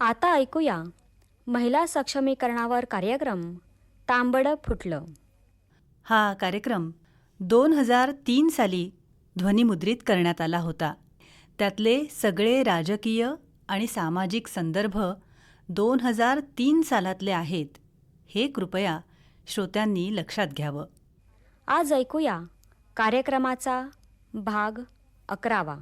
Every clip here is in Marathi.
आता ऐकूया. महिला सक्षमीकरणावर कार्यक्रम. तांबडं फुटलं. हा कार्यक्रम दोन हजार तीन साली ध्वनिमुद्रित करण्यात आला होता. त्यातले सगळे राजकीय आणि सामाजिक संदर्भ दोन हजार तीन सालातले आहेत. हे कृपया श्रोत्यांनी लक्षात घ्यावं. आज ऐकूया. कार्यक्रमाचा भाग अकरावा.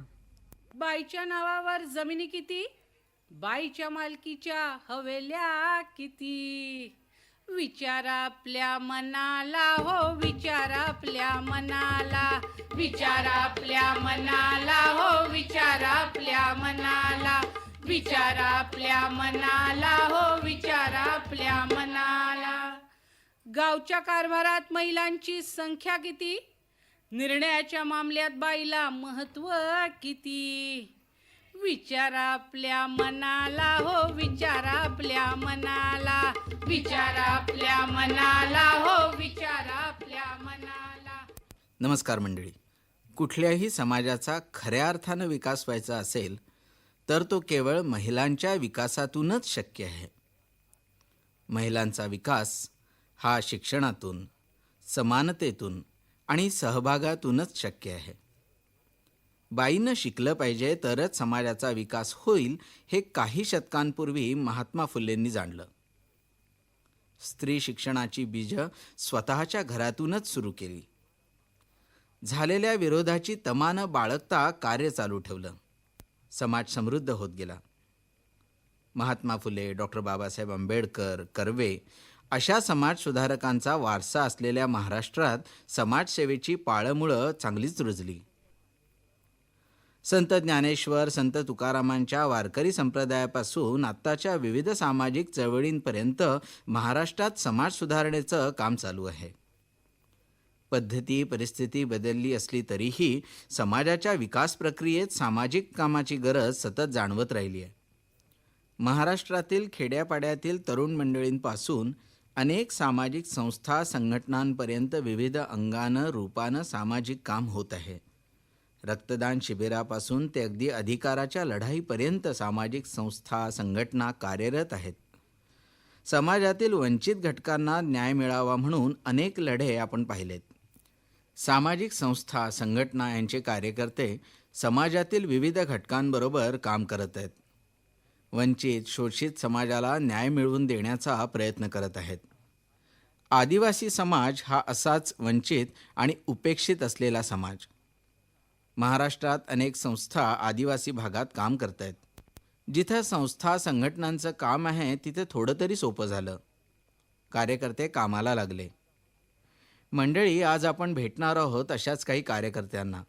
बाईच्या नावावर जमिनी किती? बाईच्या मालकीच्या हवेल्या किती? विचारा आपल्या मनाला हो विचार आपल्या मनाला. विचारा आपल्या मनाला हो विचारा आपल्या मनाला. विचारा आपल्या मनाला हो विचारा आपल्या मनाला. गावच्या कारभारात महिलांची संख्या किती? निर्णयाच्या मामल्यात बाईला महत्त्व किती? विचार आपल्या मनाला हो विचार आपल्या मनाला. विचार आपल्या मनाला हो विचार आपल्या मनाला. नमस्कार मंडळी. कुठल्याही समाजाचा खऱ्या अर्थानं विकास व्हायचा असेल तर तो केवळ महिलांच्या विकासातूनच शक्य आहे. महिलांचा विकास हा शिक्षणातून समानतेतून आणि सहभागातूनच शक्य आहे. बाईनं शिकलं पाहिजे तरच समाजाचा विकास होईल हे काही शतकांपूर्वी महात्मा फुलेंनी जाणलं. स्त्री शिक्षणाची बीजं स्वतःच्या घरातूनच सुरू केली. झालेल्या विरोधाची तमानं बाळगता कार्य चालू ठेवलं. समाज समृद्ध होत गेला. महात्मा फुले डॉक्टर बाबासाहेब आंबेडकर कर्वे अशा समाजसुधारकांचा वारसा असलेल्या महाराष्ट्रात समाजसेवेची पाळंमुळं चांगलीच रुजली. संत ज्ञानेश्वर संत तुकारामांच्या वारकरी संप्रदायापासून आत्ताच्या विविध सामाजिक चळवळींपर्यंत महाराष्ट्रात समाज सुधारणेचं काम चालू आहे. पद्धती परिस्थिती बदलली असली तरीही समाजाच्या विकास प्रक्रियेत सामाजिक कामाची गरज सतत जाणवत राहिली आहे. महाराष्ट्रातील खेड्यापाड्यातील तरुण मंडळींपासून अनेक सामाजिक संस्था संघटनांपर्यंत विविध अंगानं रूपानं सामाजिक काम होत आहे. रक्तदान शिबिरापासून ते अगदी अधिकाराच्या लढाईपर्यंत सामाजिक संस्था संघटना कार्यरत आहेत. समाजातील वंचित घटकांना न्याय मिळावा म्हणून अनेक लढे आपण पाहिलेत. सामाजिक संस्था संघटना यांचे कार्यकर्ते समाजातील विविध घटकांबरोबर काम करत आहेत. वंचित शोषित समाजाला न्याय मिळवून देण्याचा प्रयत्न करत आहेत. आदिवासी समाज हा असाच वंचित आणि उपेक्षित असलेला समाज. महाराष्ट्रात अनेक संस्था आदिवासी भागात काम करत आहेत जिथं संस्था संघटनांचं काम आहे तिथे थोडं तरी सोपं झालं. कार्यकर्ते कामाला लागले. मंडळी आज आपण भेटणार आहोत अशाच काही कार्यकर्त्यांना.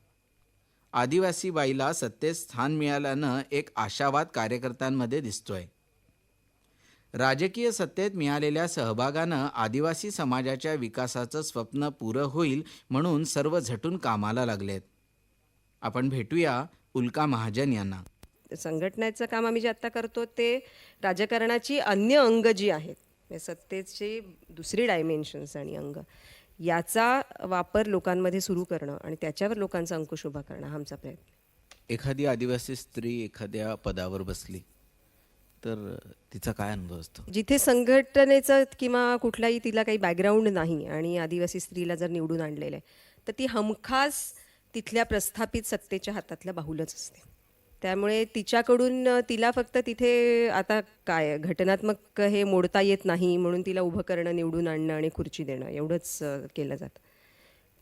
आदिवासी बाईला सत्तेत स्थान मिळाल्यानं एक आशावाद कार्यकर्त्यांमध्ये दिसतोय. राजकीय सत्तेत मिळालेल्या सहभागानं आदिवासी समाजाच्या विकासाचं स्वप्न पुरं होईल म्हणून सर्व झटून कामाला लागलेत. आपण भेटूया उल्का महाजन यांना. संघटनेचं काम आम्ही जे आत्ता करतो ते राजकारणाची अन्य अंग जी आहेत म्हणजे सत्तेची दुसरी डायमेन्शन्स आणि अंग याचा वापर लोकांमध्ये सुरू करणं आणि त्याच्यावर लोकांचा अंकुश उभा करणं हा आमचा प्रयत्न. एखादी आदिवासी स्त्री एखाद्या पदावर बसली तर तिचा काय अनुभव असतो? जिथे संघटनेचं किंवा कुठलाही तिला काही बॅकग्राऊंड नाही आणि आदिवासी स्त्रीला जर निवडून आणलेलं आहे तर ती हमखास तिथल्या प्रस्थापित सत्तेच्या हातातल्या बाहुलच असते. त्यामुळे तिच्याकडून तिला फक्त तिथे आता काय घटनात्मक हे मोडता येत नाही म्हणून तिला उभं करणं निवडून आणणं आणि खुर्ची देणं एवढंच केलं जातं.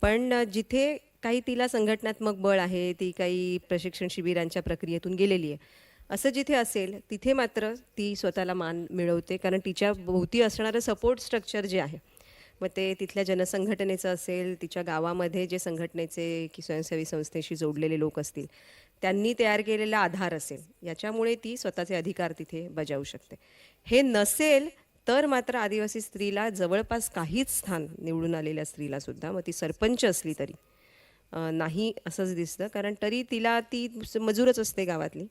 पण जिथे काही तिला संघटनात्मक बळ आहे ती काही प्रशिक्षण शिबिरांच्या प्रक्रियेतून गेलेली आहे असं जिथे असेल तिथे मात्र ती स्वतःला मान मिळवते कारण तिच्या भोवती असणारं सपोर्ट स्ट्रक्चर जे आहे मग ते तिथल्या जनसंघटनेचं असेल तिच्या गावामध्ये जे संघटनेचे की स्वयंसेवी संस्थेशी जोडलेले लोक असतील त्यांनी तयार केलेला आधार असेल याच्यामुळे ती स्वतःचे अधिकार तिथे बजावू शकते. हे नसेल तर मात्र आदिवासी स्त्रीला जवळपास काहीच स्थान निवडून आलेल्या स्त्रीला सुद्धा मग ती सरपंच असली तरी नाही असंच दिसतं. कारण तरी तिला ती मजूरच असते गावातली.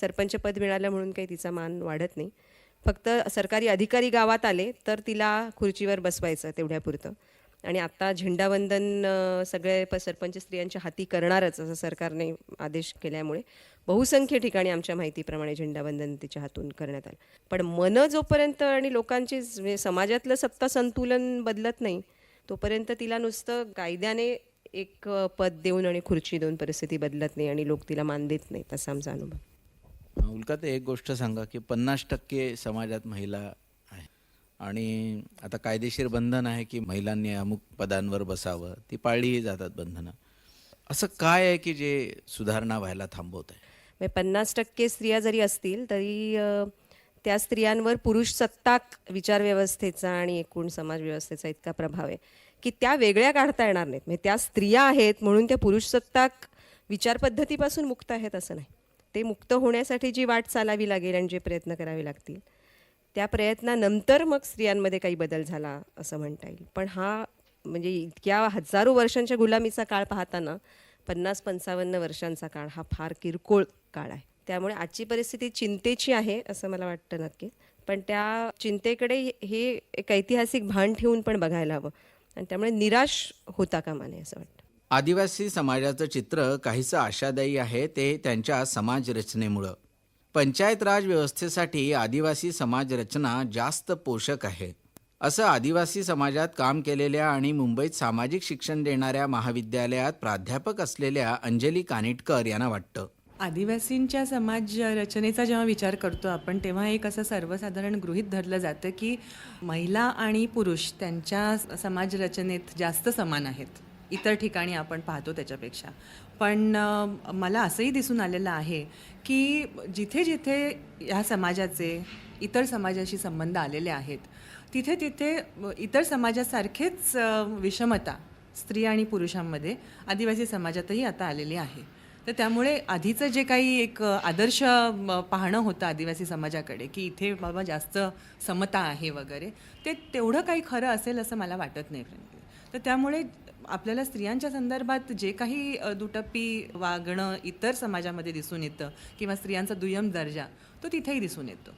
सरपंचपद मिळालं म्हणून काही तिचा मान वाढत नाही. फक्त सरकारी अधिकारी गावात आले तर तिला खुर्चीवर बसवायचं तेवढ्यापुरतं. आणि आत्ता झेंडावंदन सगळे प सरपंच स्त्रियांच्या हाती करणारच असं सरकारने आदेश केल्यामुळे बहुसंख्य ठिकाणी आमच्या माहितीप्रमाणे झेंडावंदन तिच्या हातून करण्यात आलं. पण मन जोपर्यंत आणि लोकांची म्हणजे समाजातलं सत्ता संतुलन बदलत नाही तोपर्यंत तिला नुसतं कायद्याने एक पद देऊन आणि खुर्ची देऊन परिस्थिती बदलत नाही आणि लोक तिला मान देत नाहीत असा आमचा अनुभव. उलकात एक गोष्ट सांगा की पन्नास टक्के समाजात महिला आहे. आणि आता कायदेशीर बंधन आहे की महिलांनी अमुक पदांवर बसावं ती पाळलीही जातात बंधनं. असं काय आहे की जे सुधारणा व्हायला थांबवत आहे? म्हणजे पन्नास टक्के स्त्रिया जरी असतील तरी त्या स्त्रियांवर पुरुष सत्ताक विचारव्यवस्थेचा आणि एकूण समाजव्यवस्थेचा इतका प्रभाव आहे की त्या वेगळ्या काढता येणार नाहीत. म्हणजे त्या स्त्रिया आहेत म्हणून त्या पुरुष सत्ताक विचारपद्धतीपासून मुक्त आहेत असं नाही. ते मुक्त होण्यासाठी जी वाट चालावी लागेल आणि जे प्रयत्न करावे लागतील त्या प्रयत्नानंतर मग स्त्रियांमध्ये काही बदल झाला असं म्हणता येईल. पण हा म्हणजे इतक्या हजारो वर्षांच्या गुलामीचा काळ पाहताना पन्नास पंचावन्न वर्षांचा काळ हा फार किरकोळ काळ आहे. त्यामुळे आजची परिस्थिती चिंतेची आहे असं मला वाटतं नक्की पण त्या चिंतेकडे हे एक ऐतिहासिक भान ठेवून पण बघायला हवं. आणि त्यामुळे निराश होता कामा नये असं वाटतं. आदिवासी समाजाचं चित्र काहीसं आशादायी आहे ते त्यांच्या समाजरचनेमुळं. पंचायत राज व्यवस्थेसाठी आदिवासी समाजरचना जास्त पोषक आहे असं आदिवासी समाजात काम केलेल्या आणि मुंबईत सामाजिक शिक्षण देणाऱ्या महाविद्यालयात प्राध्यापक असलेल्या अंजली कानिटकर यांना वाटतं. आदिवासींच्या समाज रचनेचा जेव्हा विचार करतो आपण तेव्हा एक असं सर्वसाधारण गृहीत धरलं जातं की महिला आणि पुरुष त्यांच्या समाज रचनेत जास्त समान आहेत. इतर ठिकाणी आपण पाहतो त्याच्यापेक्षा. पण मला असंही दिसून आलेलं आहे की जिथे जिथे ह्या समाजाचे इतर समाजाशी संबंध आलेले आहेत तिथे तिथे इतर समाजासारखेच विषमता स्त्री आणि पुरुषांमध्ये आदिवासी समाजातही आता आलेली आहे. तर त्यामुळे आधीचं जे काही एक आदर्श पाहणं होतं आदिवासी समाजाकडे की इथे बाबा जास्त समता आहे वगैरे ते तेवढं काही खरं असेल असं मला वाटत नाही. तर त्यामुळे आपल्याला स्त्रियांच्या संदर्भात जे काही दुटप्पी वागणं इतर समाजामध्ये दिसून येतं किंवा स्त्रियांचा दुय्यम दर्जा तो तिथेही दिसून येतो.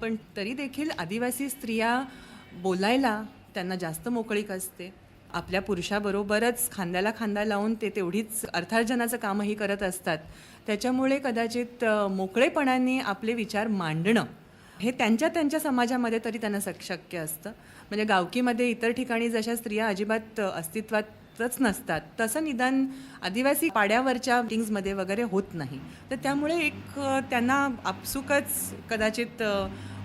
पण तरी देखील आदिवासी स्त्रिया बोलायला त्यांना जास्त मोकळीक असते. आपल्या पुरुषाबरोबरच खांद्याला खांदा लावून ते तेवढीच अर्थार्जनाचं कामही करत असतात. त्याच्यामुळे कदाचित मोकळेपणाने आपले विचार मांडणं हे त्यांच्या त्यांच्या समाजामध्ये तरी त्यांना शक्य असतं. म्हणजे गावकीमध्ये इतर ठिकाणी जशा स्त्रिया अजिबात अस्तित्वात अस्तित्वातच नसतात. तसं निदान आदिवासी पाड्यावरच्या मीटिंग्समध्ये वगैरे होत नाही. तर त्यामुळे एक त्यांना आपसुकच कदाचित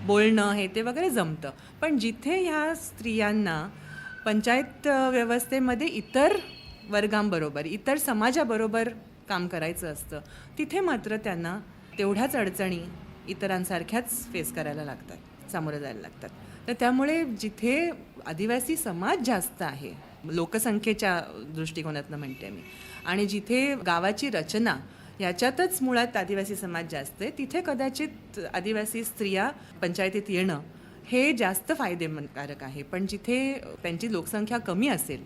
बोलणं हे ते वगैरे जमतं. पण जिथे ह्या स्त्रियांना पंचायत व्यवस्थेमध्ये इतर वर्गांबरोबर इतर समाजाबरोबर काम करायचं असतं तिथे मात्र त्यांना तेवढ्याच अडचणी इतरांसारख्याच फेस करायला लागतात सामोरं जायला लागतात. तर त्यामुळे जिथे आदिवासी समाज जास्त आहे लोकसंख्येच्या दृष्टिकोनातनं म्हणते मी. आणि जिथे गावाची रचना याच्यातच मुळात आदिवासी समाज जास्त आहे तिथे कदाचित आदिवासी स्त्रिया पंचायतीत येणं हे जास्त फायदेकारक आहे. पण जिथे त्यांची लोकसंख्या कमी असेल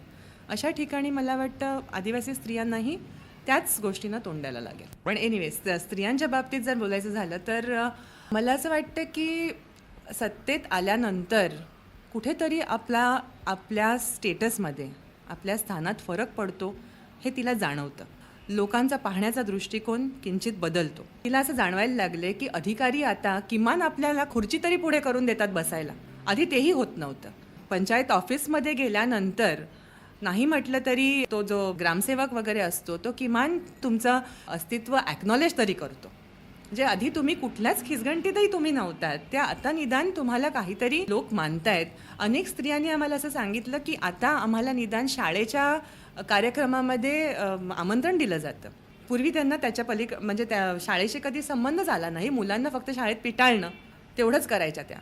अशा ठिकाणी मला वाटतं आदिवासी स्त्रियांनाही त्याच गोष्टींना तोंड द्यायला लागेल. पण एनिवेज स्त्रियांच्या बाबतीत जर बोलायचं झालं तर मला असं वाटतं की सत्तेत आल्यानंतर कुठेतरी आपला आपल्या स्टेटसमध्ये आपल्या स्थानात फरक पडतो हे तिला जाणवतं. लोकांचा पाहण्याचा दृष्टिकोन किंचित बदलतो. तिला असं जाणवायला लागले की अधिकारी आता किमान आपल्याला खुर्ची तरी पुढे करून देतात बसायला. आधी तेही होत नव्हतं. पंचायत ऑफिसमध्ये गेल्यानंतर नाही म्हटलं तरी तो जो ग्रामसेवक वगैरे असतो तो किमान तुमचं अस्तित्व ॲक्नॉलेज तरी करतो. जे आधी तुम्ही कुठल्याच खिसगंटीतही तुम्ही नव्हतात. त्या आता निदान तुम्हाला काहीतरी लोक मानतायत. अनेक स्त्रियांनी आम्हाला असं सांगितलं की आता आम्हाला निदान शाळेच्या कार्यक्रमामध्ये आमंत्रण दिलं जातं. पूर्वी त्यांना त्याच्या पलीक म्हणजे त्या शाळेशी कधी संबंधच आला नाही. मुलांना फक्त शाळेत पिटाळणं तेवढंच करायच्या त्या.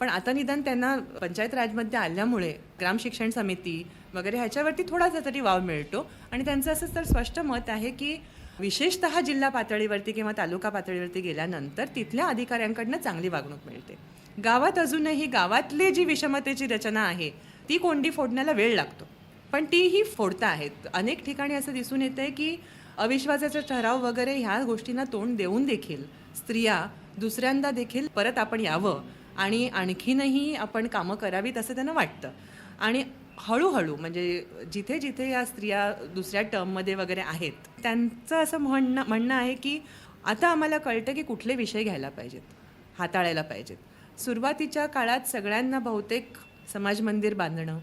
पण आता निदान त्यांना पंचायत राजमध्ये आल्यामुळे ग्राम शिक्षण समिती वगैरे ह्याच्यावरती थोडासा तरी वाव मिळतो. आणि त्यांचं असं तर स्पष्ट मत आहे की विशेषतः जिल्हा पातळीवरती किंवा तालुका पातळीवरती गेल्यानंतर तिथल्या अधिकाऱ्यांकडनं चांगली वागणूक मिळते. गावात अजूनही गावातली जी विषमतेची रचना आहे ती कोंडी फोडण्याला वेळ लागतो. पण तीही फोडता आहेत अनेक ठिकाणी असं दिसून येतंय की अविश्वासाचा ठराव वगैरे ह्या गोष्टींना तोंड देऊन देखील स्त्रिया दुसऱ्यांदा देखील परत आपण यावं आणि आणखीनही आपण कामं करावीत असं त्यांना वाटतं. आणि हळूहळू म्हणजे जिथे जिथे या स्त्रिया दुसऱ्या टर्ममध्ये वगैरे आहेत त्यांचं असं म्हणणं म्हणणं आहे की आता आम्हाला कळतं की कुठले विषय घ्यायला पाहिजेत हाताळायला पाहिजेत. सुरुवातीच्या काळात सगळ्यांना बहुतेक समाज मंदिर बांधणं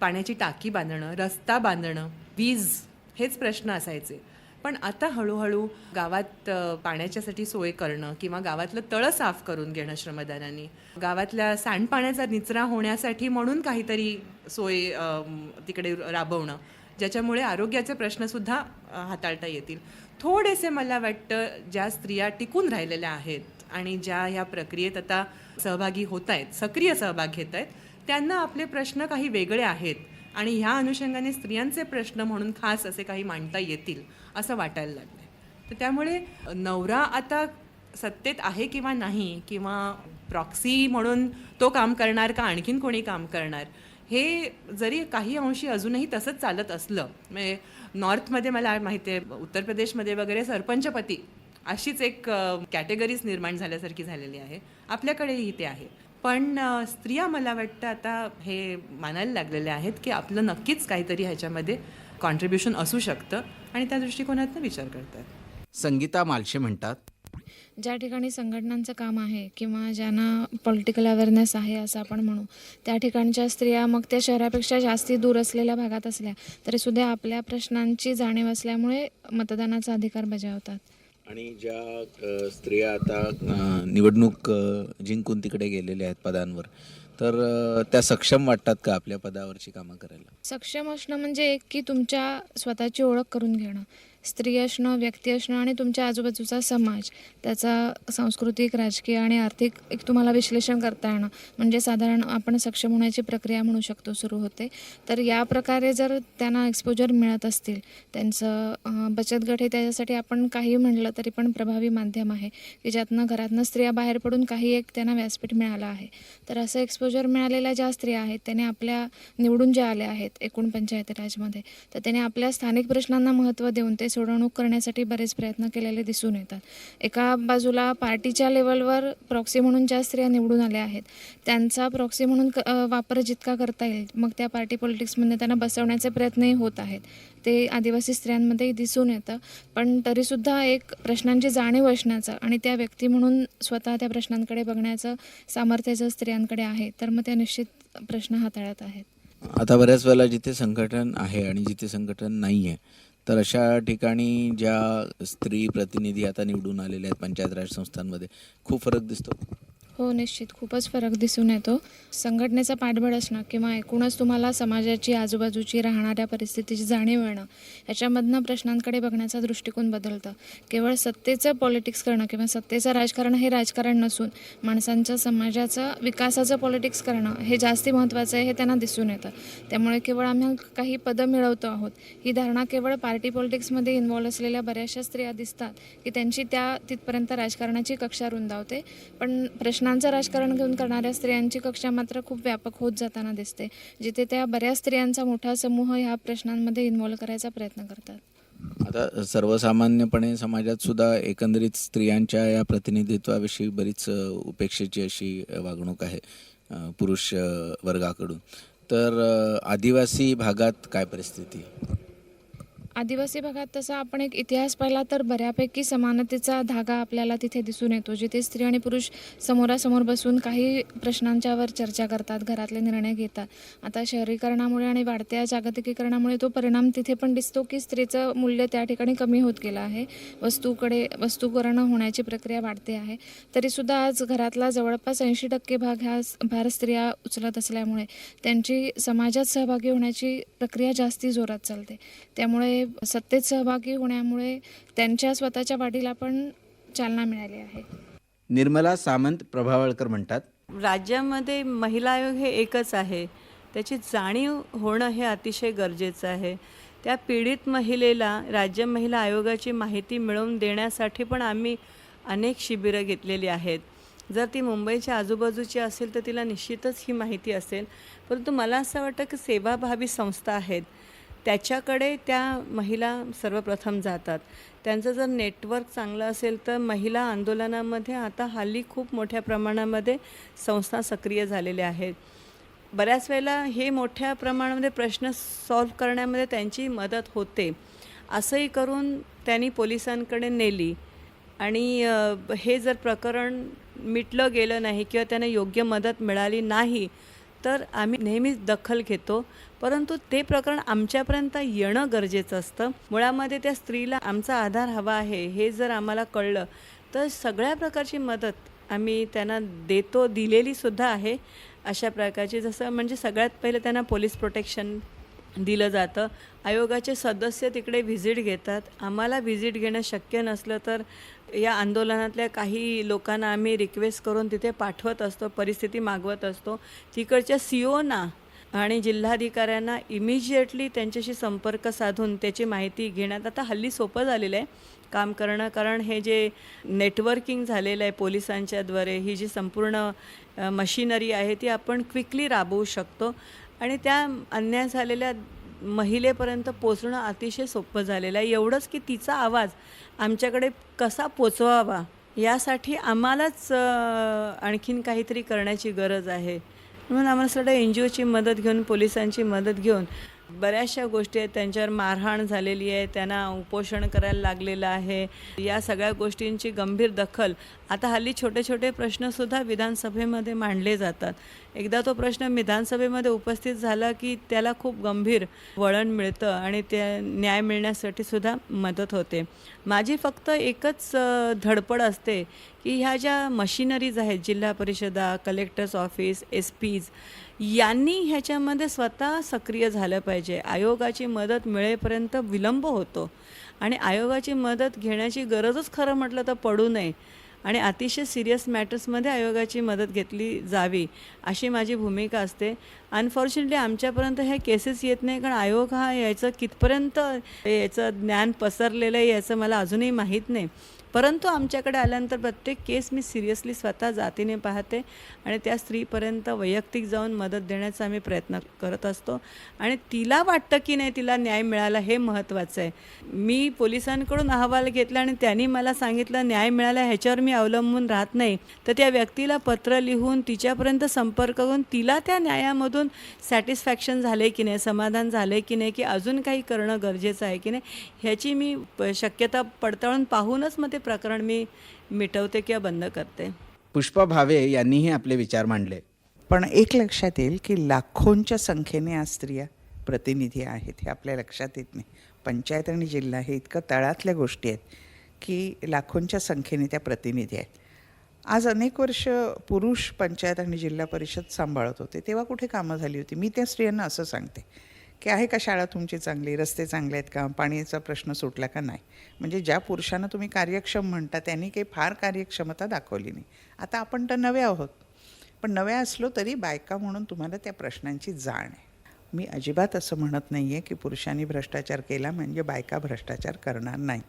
पाण्याची टाकी बांधणं रस्ता बांधणं वीज हेच प्रश्न असायचे. पण आता हळूहळू गावात पाण्याच्यासाठी सोय करणं किंवा गावातलं तळं साफ करून घेणं श्रमदानांनी. गावातल्या सांडपाण्याचा निचरा होण्यासाठी म्हणून काहीतरी सोय तिकडे राबवणं ज्याच्यामुळे आरोग्याचे प्रश्नसुद्धा हाताळता येतील. थोडेसे मला वाटतं ज्या स्त्रिया टिकून राहिलेल्या आहेत आणि ज्या ह्या प्रक्रियेत आता सहभागी होत आहेत सक्रिय सहभाग घेत आहेत त्यांना आपले प्रश्न काही वेगळे आहेत. आणि ह्या अनुषंगाने स्त्रियांचे प्रश्न म्हणून खास असे काही मांडता येतील. असं वाटायला लागलं तर त्यामुळे नवरा आता सत्तेत आहे किंवा नाही किंवा प्रॉक्सी म्हणून तो काम करणार का आणखीन कोणी काम करणार हे जरी काही अंशी अजूनही तसंच चालत असलं म्हणजे नॉर्थमध्ये मला माहिती आहे उत्तर प्रदेशमध्ये वगैरे सरपंचपती अशीच एक कॅटेगरीज निर्माण झाल्यासारखी झालेली आहे. आपल्याकडेही ते आहे. पण स्त्रिया मला वाटतं आता हे मानायला लागलेल्या आहेत की आपलं नक्कीच काहीतरी ह्याच्यामध्ये कॉन्ट्रीब्युशन असू शकतं आणि त्या दृष्टिकोनातनं विचार करतात. संगीता मालशे म्हणतात ज्या ठिकाणी संघटनांचं काम आहे किंवा ज्यांना पॉलिटिकल अवेअरनेस आहे असं आपण म्हणू त्या ठिकाणच्या स्त्रिया मग त्या शहरापेक्षा जास्ती दूर असलेल्या भागात असल्या तरीसुद्धा आपल्या प्रश्नांची जाणीव असल्यामुळे मतदानाचा अधिकार बजावतात. आणि ज्या स्त्रिया आता निवडणूक जिंकून तिकडे गेलेल्या आहेत पदांवर तर त्या सक्षम वाटतात का आपल्या पदावरची कामं करायला? सक्षम असणं म्हणजे एक की तुमच्या स्वतःची ओळख करून घेणं. स्त्री असणं व्यक्ती असणं आणि तुमच्या आजूबाजूचा समाज त्याचा सांस्कृतिक राजकीय आणि आर्थिक एक तुम्हाला विश्लेषण करता येणं. म्हणजे साधारण आपण सक्षम होण्याची प्रक्रिया म्हणू शकतो सुरू होते. तर या प्रकारे जर त्यांना एक्सपोजर मिळत असतील त्यांचं बचत गट हे त्याच्यासाठी आपण काही म्हणलं तरी पण प्रभावी माध्यम आहे. की ज्यातनं घरातनं स्त्रिया बाहेर पडून काही एक त्यांना व्यासपीठ मिळालं आहे. तर असं एक्सपोजर मिळालेल्या ज्या स्त्रिया आहेत त्याने आपल्या निवडून ज्या आल्या आहेत एकूण पंचायती राजमध्ये तर त्याने आपल्या स्थानिक प्रश्नांना महत्त्व देऊन ते सोडवणूक करण्यासाठी बरेच प्रयत्न केलेले दिसून येतात. एका बाजूला पार्टीच्या लेवलवर प्रॉक्सी म्हणून ज्या स्त्रिया निवडून आल्या आहेत त्यांचा प्रॉक्सी म्हणून क- वापर जितका करता येईल मग त्या पार्टी पॉलिटिक्समध्ये त्यांना बसवण्याचे प्रयत्नही होत आहेत. ते आदिवासी स्त्रियांमध्ये दिसून येतं. पण तरीसुद्धा एक प्रश्नांची जाणीव असण्याचं आणि त्या व्यक्ती म्हणून स्वतः त्या प्रश्नांकडे बघण्याचं सामर्थ्य जर स्त्रियांकडे आहे तर मग त्या निश्चित प्रश्न हाताळत आहेत. आता बऱ्याच वेळेला जिथे संघटन आहे आणि जिथे संघटन नाही आहे तर अशा ठिकाणी ज्या स्त्री प्रतिनिधी आता निवडून आलेल्या आहेत पंचायत राज संस्थांमध्ये खूप फरक दिसतो. हो निश्चित. खूपच फरक दिसून येतो. संघटनेचा पाठबळ असणं किंवा एकूणच तुम्हाला समाजाची आजूबाजूची राहणाऱ्या परिस्थितीची जाणीव येणं याच्यामधनं प्रश्नांकडे बघण्याचा दृष्टिकोन बदलतं. केवळ सत्तेचं पॉलिटिक्स करणं किंवा सत्तेचं राजकारण हे राजकारण नसून माणसांच्या समाजाचं विकासाचं पॉलिटिक्स करणं हे जास्ती महत्त्वाचं आहे हे त्यांना दिसून येतं. त्यामुळे केवळ आम्ही काही पदं मिळवतो आहोत. ही धारणा केवळ पार्टी पॉलिटिक्समध्ये इन्वॉल्व्ह असलेल्या बऱ्याचशा स्त्रिया दिसतात की त्यांची त्या तिथपर्यंत राजकारणाची कक्षा रुंदावते. पण प्रश्न घटनांचं राजकारण घेऊन करणाऱ्या स्त्रियांची कक्षा मात्र खूप व्यापक होत जाताना दिसते जिथे त्या बऱ्याच स्त्रियांचा मोठा समूह ह्या प्रश्नांमध्ये इन्वॉल्व्ह करायचा प्रयत्न करतात. आता सर्वसामान्यपणे समाजात सुद्धा एकंदरीत स्त्रियांच्या या प्रतिनिधित्वाविषयी बरीच उपेक्षेची अशी वागणूक आहे पुरुष वर्गाकडून. तर आदिवासी भागात काय परिस्थिती? आदिवासी भागात तसा आपण एक इतिहास पाहिला तर बऱ्यापैकी समानतेचा धागा आपल्याला तिथे दिसून येतो जिथे स्त्री आणि पुरुष समोरासमोर बसून काही प्रश्नांच्यावर चर्चा करतात घरातले निर्णय घेतात. आता शहरीकरणामुळे आणि वाढत्या जागतिकीकरणामुळे तो परिणाम तिथे पण दिसतो की स्त्रीचं मूल्य त्या ठिकाणी कमी होत गेलं आहे. वस्तूकडे वस्तूकरण होण्याची प्रक्रिया वाढते आहे. तरीसुद्धा आज घरातला जवळपास ऐंशी टक्के भाग ह्या भार स्त्रिया उचलत असल्यामुळे त्यांची समाजात सहभागी होण्याची प्रक्रिया जास्ती जोरात चालते. त्यामुळे सत्तेत सहभागी होण्यामुळे त्यांच्या स्वतःच्या वाढीला पण चालना मिळाली आहे. निर्मला सामंत प्रभावळकर म्हणतात राज्यामध्ये महिला आयोग हे एकच आहे. त्याची जाणीव होणं हे अतिशय गरजेचं आहे. त्या पीडित महिलेला राज्य महिला आयोगाची माहिती मिळवून देण्यासाठी पण आम्ही अनेक शिबिरं घेतलेली आहेत. जर ती मुंबईच्या आजूबाजूची असेल तर तिला निश्चितच ही माहिती असेल. परंतु मला असं वाटतं की सेवाभावी संस्था आहेत. त्याच्याकडे त्या महिला सर्वप्रथम जातात. त्यांचं जर नेटवर्क चांगलं असेल तर महिला आंदोलनामध्ये आता हल्ली खूप मोठ्या प्रमाणामध्ये संस्था सक्रिय झालेल्या आहेत. बऱ्याच वेळेला हे मोठ्या प्रमाणामध्ये प्रश्न सॉल्व्ह करण्यामध्ये त्यांची मदत होते. असंही करून त्यांनी पोलिसांकडे नेली. आणि हे जर प्रकरण मिटलं गेलं नाही किंवा त्यांना योग्य मदत मिळाली नाही तर आम्ही नेहमीच दखल घेतो. परंतु ते प्रकरण आमच्यापर्यंत येणं गरजेचं असतं. मुळामध्ये त्या स्त्रीला आमचा आधार हवा आहे हे जर आम्हाला कळलं तर सगळ्या प्रकारची मदत आम्ही त्यांना देतो दिलेली सुद्धा आहे. अशा प्रकारची जसं म्हणजे सगळ्यात पहिले त्यांना पोलीस प्रोटेक्शन दिलं जातं. आयोगाचे सदस्य तिकडे व्हिजिट घेतात. आम्हाला व्हिजिट घेणं शक्य नसलं तर या आंदोलनातल्या काही लोकांना आम्ही रिक्वेस्ट करून तिथे पाठवत असतो परिस्थिती मागवत असतो. तिकडच्या सी ओना आणि जिल्हाधिकाऱ्यांना इमिजिएटली त्यांच्याशी संपर्क साधून त्याची माहिती घेण्यात आता हल्ली सोपं झालेलं आहे काम करणं. कारण हे जे नेटवर्किंग झालेलं आहे पोलिसांच्याद्वारे ही जी संपूर्ण मशीनरी मशिनरी आहे ती आपण क्विकली राबवू शकतो. आणि त्या अन्याय झालेल्या महिलेपर्यंत पोचणं अतिशय सोपं झालेलं आहे. एवढंच की तिचा आवाज आमच्याकडे कसा पोचवावा यासाठी आम्हालाच आणखीन काहीतरी करण्याची गरज आहे. म्हणून आम्हाला सगळं एन जी ओची मदत घेऊन पोलिसांची मदत घेऊन बऱ्याचशा गोष्टी आहेत त्यांच्यावर मारहाण झालेली आहे त्यांना उपोषण करायला लागलेलं आहे. या सगळ्या गोष्टींची गंभीर दखल आता हल्ली छोटे छोटे प्रश्नसुद्धा विधानसभेमध्ये मांडले जातात. एकदा तो प्रश्न विधानसभेमध्ये उपस्थित झाला की त्याला खूप गंभीर वळण मिळतं आणि ते न्याय मिळण्यासाठी सुद्धा मदत होते. माझी फक्त एकच धडपड असते की ह्या ज्या मशिनरीज आहेत जिल्हा परिषदा कलेक्टर्स ऑफिस एस पीज यांनी ह्याच्यामध्ये स्वतः सक्रिय झालं पाहिजे. आयोगाची मदत मिळेपर्यंत विलंब होतो. आणि आयोगाची मदत घेण्याची गरजच खरं म्हटलं तर पडू नये. आणि अतिशय सिरियस मॅटर्समध्ये आयोगाची मदत घेतली जावी अशी माझी भूमिका असते. अनफॉर्च्युनेटली आमच्यापर्यंत ह्या केसेस येत नाही कारण आयोग हा याचं कितपर्यंत याचं ज्ञान पसरलेलं आहे याचं मला अजूनही माहीत नाही. परंतु आमच्याकडे आल्यानंतर प्रत्येक केस मी सिरियसली स्वतः जातीने पाहते आणि त्या स्त्रीपर्यंत वैयक्तिक जाऊन मदत देण्याचा आम्ही प्रयत्न करत असतो. आणि तिला वाटतं की नाही तिला न्याय मिळाला हे महत्त्वाचं आहे. मी पोलिसांकडून अहवाल घेतला आणि त्यांनी मला सांगितलं न्याय मिळाला ह्याच्यावर मी अवलंबून राहत नाही. तर त्या व्यक्तीला पत्र लिहून तिच्यापर्यंत संपर्क करून तिला त्या न्यायामधून सॅटिस्फॅक्शन झाले की नाही समाधान झाले की नाही की अजून काही करणं गरजेचं आहे की नाही ह्याची मी प- शक्यता पडताळून पाहूनच मग ते प्रकरण मी मिटवते किंवा बंद करते. पुष्पा भावे यांनीही आपले विचार मांडले. पण एक लक्षात येईल की लाखोंच्या संख्येने आज स्त्रिया प्रतिनिधी आहेत हे आपल्या लक्षात येत नाही. पंचायत आणि जिल्हा हे इतकं तळातल्या गोष्टी आहेत की लाखोंच्या संख्येने त्या प्रतिनिधी आहेत. आज अनेक वर्ष पुरुष पंचायत आणि जिल्हा परिषद सांभाळत होते. तेव्हा कुठे कामं झाली होती? मी त्या स्त्रियांना असं सांगते. की आहे का शाळा तुमची चांगली? रस्ते चांगले आहेत का? पाण्याचा प्रश्न सुटला का नाही? म्हणजे ज्या पुरुषांना तुम्ही कार्यक्षम म्हणता त्यांनी काही फार कार्यक्षमता दाखवली नाही. आता आपण तर नवे आहोत. पण नव्या असलो तरी बायका म्हणून तुम्हाला त्या प्रश्नांची जाण आहे. मी अजिबात असं म्हणत नाही आहे की पुरुषांनी भ्रष्टाचार केला म्हणजे बायका भ्रष्टाचार करणार नाही.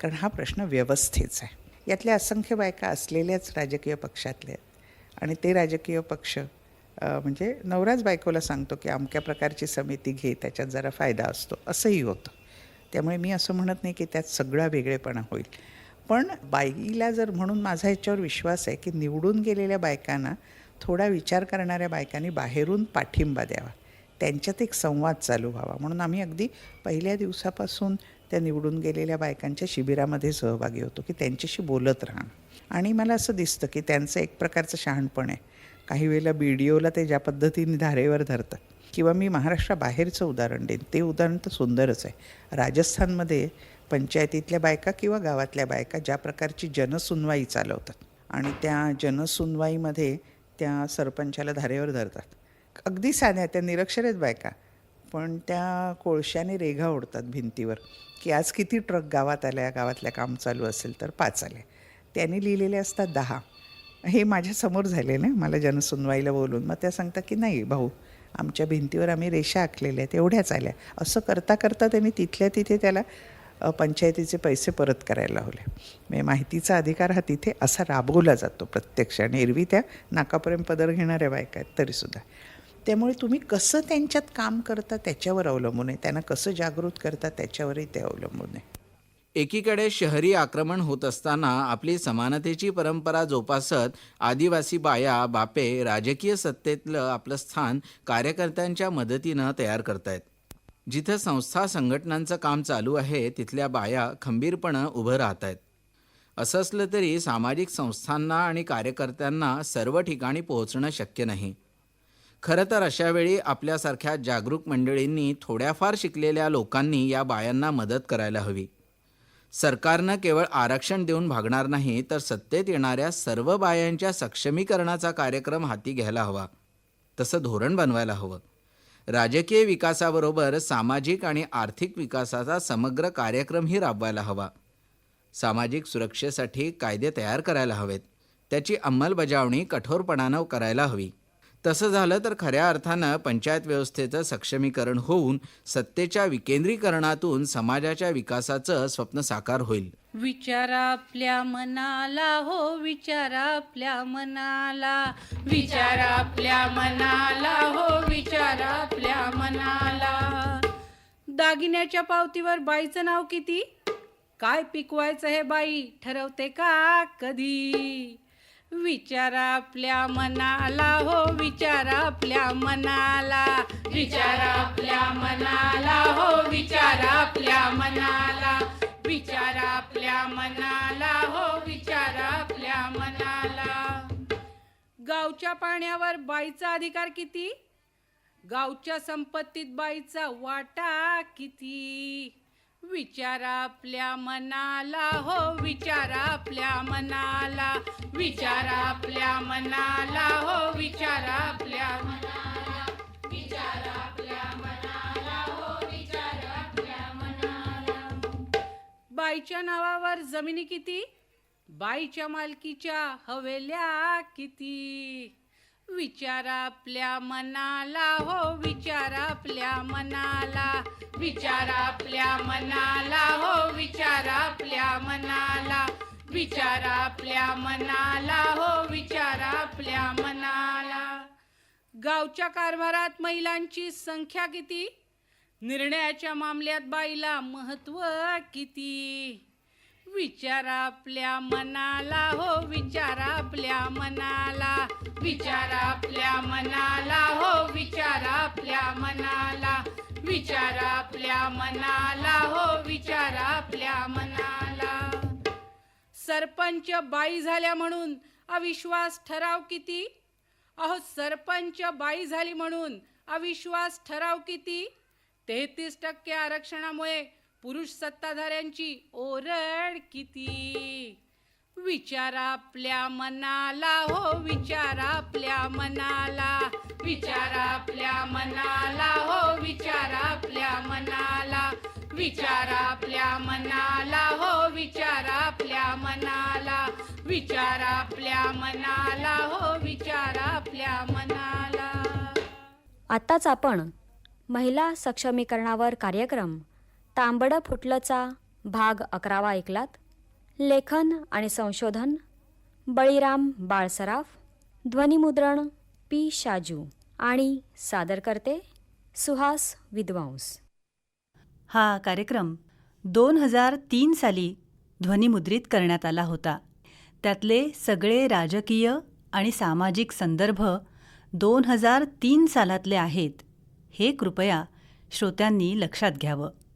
कारण हा प्रश्न व्यवस्थेचा आहे. यातल्या असंख्य बायका असलेल्याच राजकीय पक्षातल्या आहेत. आणि ते राजकीय पक्ष म्हणजे नवराच बायकोला सांगतो की अमक्या प्रकारची समिती घे त्याच्यात जरा फायदा असतो. असंही होतं. त्यामुळे मी असं म्हणत नाही की त्यात सगळा वेगळेपणा होईल. पण बाईला जर म्हणून माझा ह्याच्यावर विश्वास आहे की निवडून गेलेल्या बायकांना थोडा विचार करणाऱ्या बायकांनी बाहेरून पाठिंबा द्यावा. त्यांच्यात एक संवाद चालू व्हावा. म्हणून आम्ही अगदी पहिल्या दिवसापासून त्या निवडून गेलेल्या बायकांच्या शिबिरामध्ये सहभागी होतो की त्यांच्याशी बोलत राहणं. आणि मला असं दिसतं की त्यांचं एक प्रकारचं शहाणपण आहे. काही वेळेला बी डी ओला ते ज्या पद्धतीने धारेवर धरतात. किंवा मी महाराष्ट्राबाहेरचं उदाहरण देईन. ते उदाहरण तर सुंदरच आहे. राजस्थानमध्ये पंचायतीतल्या बायका किंवा गावातल्या बायका ज्या प्रकारची जनसुनवाई चालवतात आणि त्या जनसुनवाईमध्ये त्या सरपंचाला धारेवर धरतात. अगदी साध्या त्या निरक्षर आहेत बायका पण त्या कोळशाने रेघा ओढतात भिंतीवर. की आज किती ट्रक गावात आल्या गावातल्या काम चालू असेल तर पाच आले त्यांनी लिहिलेले असतात दहा. हे माझ्यासमोर झालेलं आहे. मला जनसुनवाईला बोलून मग त्या सांगतात की नाही भाऊ आमच्या भिंतीवर आम्ही रेषा आखलेल्या आहेत एवढ्याच आल्या. असं करता करता त्यांनी तिथल्या तिथे त्याला पंचायतीचे पैसे परत करायला लावले. म्हणजे माहितीचा अधिकार हा तिथे असा राबवला जातो प्रत्यक्ष. आणि एरवी त्या नाकापर्यंत पदर घेणाऱ्या बायका आहेत तरीसुद्धा. त्यामुळे तुम्ही कसं त्यांच्यात काम करता त्याच्यावर अवलंबून आहे. त्यांना कसं जागृत करता त्याच्यावरही ते अवलंबून आहे. एकीकडे शहरी आक्रमण होत असताना आपली समानतेची परंपरा जोपासत आदिवासी बाया बापे राजकीय सत्तेतलं आपलं स्थान कार्यकर्त्यांच्या मदतीनं तयार करतायत. जिथं संस्था संघटनांचं काम चालू आहे तिथल्या बाया खंबीरपणं उभं राहत आहेत असं असलं तरी सामाजिक संस्थांना आणि कार्यकर्त्यांना सर्व ठिकाणी पोहोचणं शक्य नाही. खरं तर अशावेळी आपल्यासारख्या जागरूक मंडळींनी थोड्याफार शिकलेल्या लोकांनी या बायांना मदत करायला हवी. सरकारनं केवळ आरक्षण देऊन भागणार नाही तर सत्तेत येणाऱ्या सर्व बायांच्या सक्षमीकरणाचा कार्यक्रम हाती घ्यायला हवा. तसं धोरण बनवायला हवं. राजकीय विकासाबरोबर सामाजिक आणि आर्थिक विकासाचा समग्र कार्यक्रमही राबवायला हवा. सामाजिक सुरक्षेसाठी कायदे तयार करायला हवेत. त्याची अंमलबजावणी कठोरपणानं करायला हवी. तसं झालं तर खऱ्या अर्थानं पंचायत व्यवस्थेचं सक्षमीकरण होऊन सत्तेच्या विकेंद्रीकरणातून समाजाच्या विकासाचं स्वप्न साकार होईल. विचारा आपल्या मनाला हो विचारा आपल्या मनाला. विचारा आपल्या मनाला हो विचारा आपल्या मनाला. दागिन्याच्या पावतीवर बाईचं नाव किती? काय पिकवायचं हे बाई? ठरवते का कधी? विचारा आपल्या मनाला हो विचारा आपल्या मनाला. विचारा आपल्या मनाला हो विचारा आपल्या मनाला. विचारा आपल्या मनाला हो विचारा आपल्या मनाला. गावच्या पाण्यावर बाईचा अधिकार किती? गावच्या संपत्तीत बाईचा वाटा किती? विचारा आपल्या मनाला हो विचारा आपल्या मनाला. विचारा आपल्या मनाला हो विचारा आपल्या मनाला. विचारा आपल्या मनाला हो विचारा आपल्या मनाला. बाईच्या नावावर जमिनी किती? बाईच्या मालकीच्या हवेल्या किती? विचार आपल्या मनाला हो विचार आपल्या मनाला. विचार आपल्या मनाला हो विचार आपल्या मनाला. विचारा आपल्या मनाला हो विचारा आपल्या मनाला. गावच्या कारभारात महिलांची संख्या किती? निर्णयाच्या मामल्यात बाईला महत्त्व किती? विचार आपल्या मनाला हो विचार आपल्या मनाला. विचार आपल्या मनाला हो विचारा आपल्या मनाला. विचारा आपल्या मनाला हो विचारा आपल्या मनाला. सरपंच बाई झाल्या म्हणून अविश्वास ठराव किती? अहो सरपंच बाई झाली म्हणून अविश्वास ठराव किती? तेहतीस टक्के आरक्षणामुळे पुरुष सत्ताधाऱ्यांची ओरड किती? विचारा आपल्या मनाला हो विचारा आपल्या मनाला. विचारा आपल्या मनाला हो विचारा आपल्या मनाला. विचारा आपल्या मनाला हो विचारा आपल्या मनाला. विचारा आपल्या मनाला हो विचारा आपल्या मनाला. आताच आपण महिला सक्षमीकरणावर कार्यक्रम तांबडं फुटलंचा भाग अकरावा ऐकलात? लेखन आणि संशोधन बळीराम बाळसराफ ध्वनिमुद्रण पी शाजू आणि सादर करते सुहास विद्वांस. हा कार्यक्रम दोन हजार तीन साली ध्वनिमुद्रित करण्यात आला होता. त्यातले सगळे राजकीय आणि सामाजिक संदर्भ दोन हजार तीन सालातले आहेत. हे कृपया श्रोत्यांनी लक्षात घ्यावं.